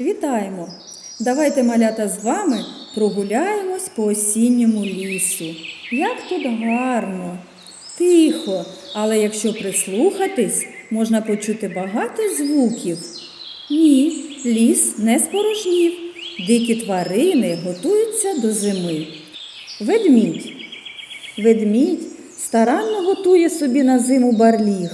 Вітаємо! Давайте, малята, з вами прогуляємось по осінньому лісу. Як тут гарно, тихо, але якщо прислухатись, можна почути багато звуків. Ні, ліс не спорожнів. Дикі тварини готуються до зими. Ведмідь. Ведмідь старанно готує собі на зиму барліг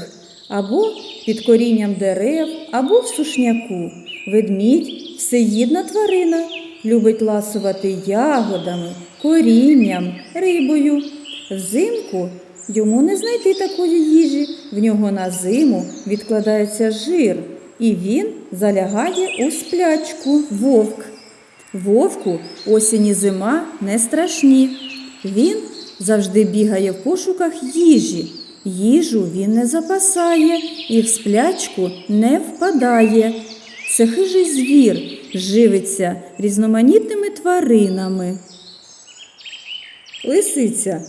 або під корінням дерев, або в сушняку. Ведмідь всеїдна тварина, любить ласувати ягодами, корінням, рибою. Взимку йому не знайти такої їжі. В нього на зиму відкладається жир, і він залягає у сплячку вовк. Вовку осінь і зима не страшні. Він завжди бігає в пошуках їжі. Їжу він не запасає і в сплячку не впадає. Це хижий звір, живиться різноманітними тваринами. Лисиця.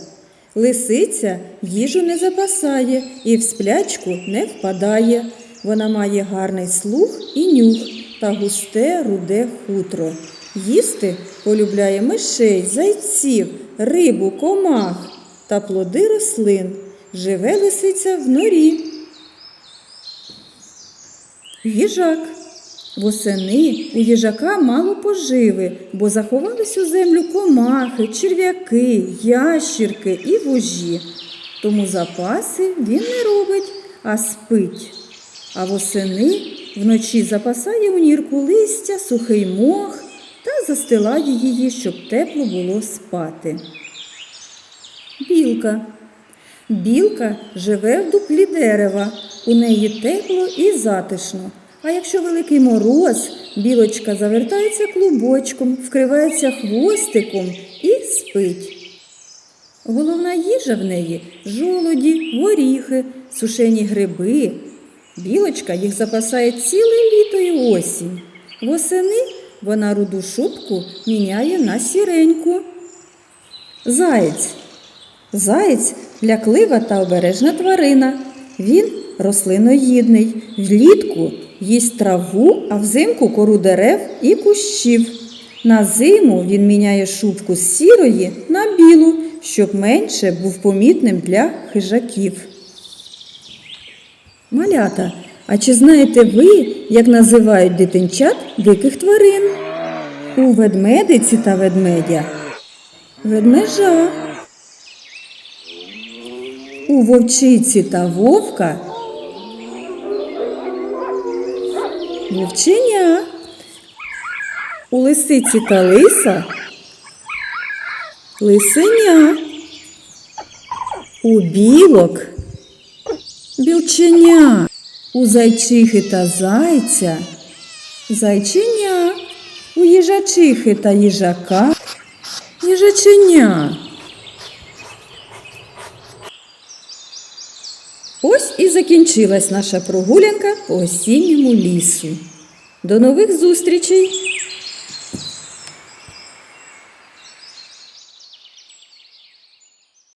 Лисиця їжу не запасає і в сплячку не впадає. Вона має гарний слух і нюх та густе руде хутро. Їсти полюбляє мишей, зайців, рибу, комах та плоди рослин. Живе лисиця в норі. Їжак. Восени у їжака мало поживи, бо заховались у землю комахи, черв'яки, ящірки і вужі. Тому запаси він не робить, а спить. А восени вночі запасає у нірку листя, сухий мох та застилає її, щоб тепло було спати. Білка. Білка живе в дуплі дерева. У неї тепло і затишно. А якщо великий мороз, білочка завертається клубочком, вкривається хвостиком і спить. Головна їжа в неї жолоді, горіхи, сушені гриби. Білочка їх запасає ціле літо і осінь. Восени вона руду шубку міняє на сіреньку. Заєць. Заєць ляклива та обережна тварина. Він рослиноїдний. Влітку їсть траву, а взимку кору дерев і кущів. На зиму він міняє шубку з сірої на білу, щоб менше був помітним для хижаків. Малята, а чи знаєте ви, як називають дитинчат диких тварин? У ведмедиці та ведмедя ведмежа. У вовчиці та вовка вовченя. У лисиці та лиса лисеня. У білок білченя. У зайчихи та зайця зайченя. У їжачихи та їжака їжаченя. Ось і закінчилась наша прогулянка по осінньому лісу. До нових зустрічей!